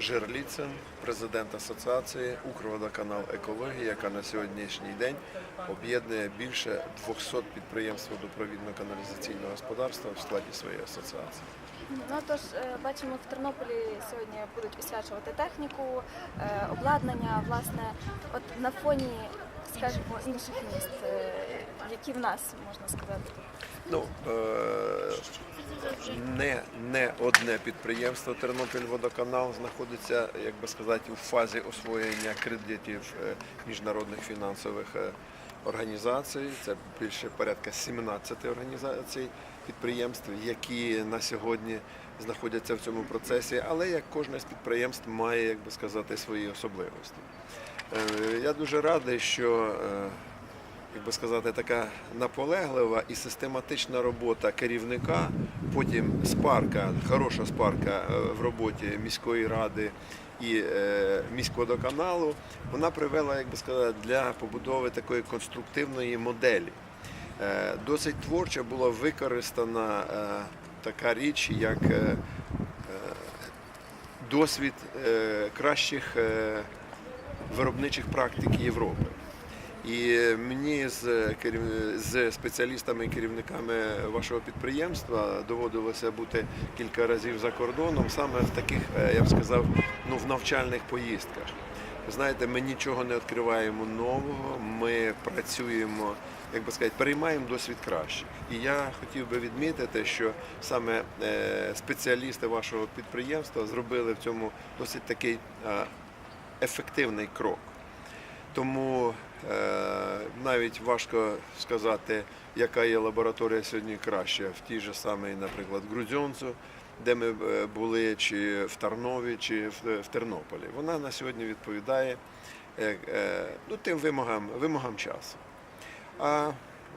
Жерліцин, президент Асоціації Укрводоканал Екологія, яка на сьогоднішній день об'єднує більше 200 підприємств водопровідно-каналізаційного господарства в складі своєї асоціації. Ну тож е, бачимо, в Тернополі сьогодні будуть освячувати техніку, е, обладнання. Власне, от на фоні, скажімо, інших міст, е, які в нас можна сказати. Ну, одне підприємство Тернопільводоканал знаходиться, як би сказати, у фазі освоєння кредитів е, міжнародних фінансових е, організацій. Це більше порядка 17 організацій підприємств, які на сьогодні знаходяться в цьому процесі, але як кожне з підприємств має, як би сказати, свої особливості. Е, Я дуже радий, що як би сказати, така наполеглива і систематична робота керівника, потім спарка, хороша спарка е, в роботі міської ради і е, міськводоканалу, вона привела, як би сказати, для побудови такої конструктивної моделі. Е, Досить творчо була використана така річ, як досвід кращих виробничих практик Європи. І мені з, керів- з спеціалістами і керівниками вашого підприємства доводилося бути кілька разів за кордоном, саме в таких, е, я б сказав, ну, в навчальних поїздках. Ви знаєте, ми нічого не відкриваємо нового, ми працюємо, як би сказати, переймаємо досвід кращих. І я хотів би відмітити, що саме е, спеціалісти вашого підприємства зробили в цьому досить такий е, ефективний крок. Тому е, навіть важко сказати, яка є лабораторія сьогодні краща в тій же самій, наприклад, Грудзьонцу, де ми е, були, чи в Тарнові, чи в, Тернополі. Вона на сьогодні відповідає е, ну, тим вимогам, вимогам часу. А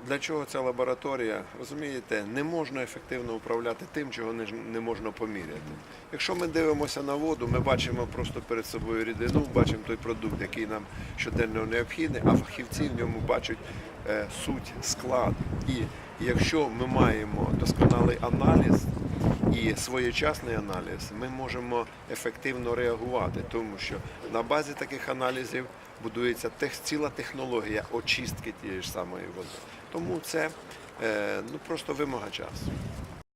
для чого ця лабораторія? Розумієте, не можна ефективно управляти тим, чого не, не можна поміряти. Якщо ми дивимося на воду, ми бачимо просто перед собою рідину, бачимо той продукт, який нам щоденно необхідний, а фахівці в ньому бачать е, суть, склад. І якщо ми маємо досконалий аналіз і своєчасний аналіз, ми можемо ефективно реагувати, тому що на базі таких аналізів будується ціла технологія очистки тієї ж самої води. Тому це е, ну, просто вимога часу.